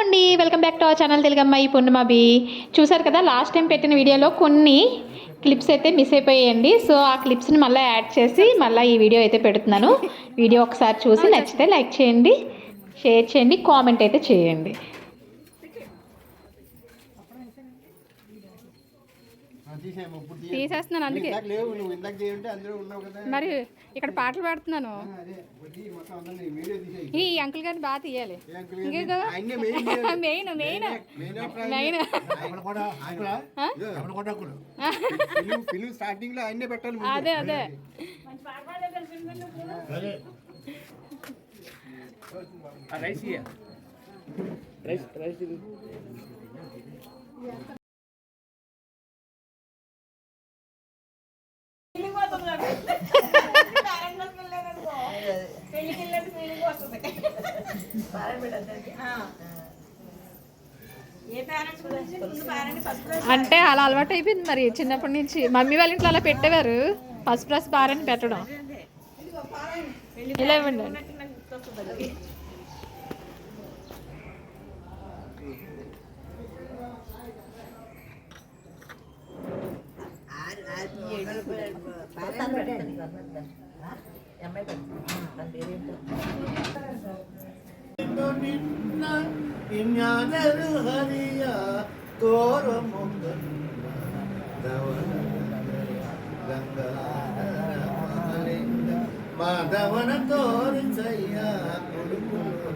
అండి welcome back to our channel Telugammayi పూర్ణమాబి. చూసారు కదా లాస్ట్ టైం పెట్టిన వీడియోలో కొన్ని క్లిప్స్ అయితే మిస్ అయిపోయాయండి. సో ఆ క్లిప్స్ని మళ్ళీ యాడ్ చేసి మళ్ళీ ఈ వీడియో అయితే పెడుతున్నాను. వీడియో ఒకసారి చూసి నచ్చితే లైక్ చేయండి షేర్ చేయండి కామెంట్ అయితే చేయండి. తీసేస్తున్నాను అందుకే. మరి ఇక్కడ పాటలు పాడుతున్నాను. అదే ఈ అంకుల్ గారిని బాగా తీయాలి. మెయిన్. మెయిన్ మెయిన్ మెయిన్ ఆఫ్ ఆయన. మెయిన్ అంటే అలా అలవాటు అయిపోయింది మరి చిన్నప్పటి నుంచి. మమ్మీ వాళ్ళ ఇంట్లో అలా పెట్టేవారు? ఫస్ట్ ప్లస్ బార్ అని పెట్టడం ఇలా ఇవ్వండి. ഞാനൊരു ഹരിയ തോരമുണ്ട് മാധവന തോറിച്ചയ്യ കൊടുക്കുന്നു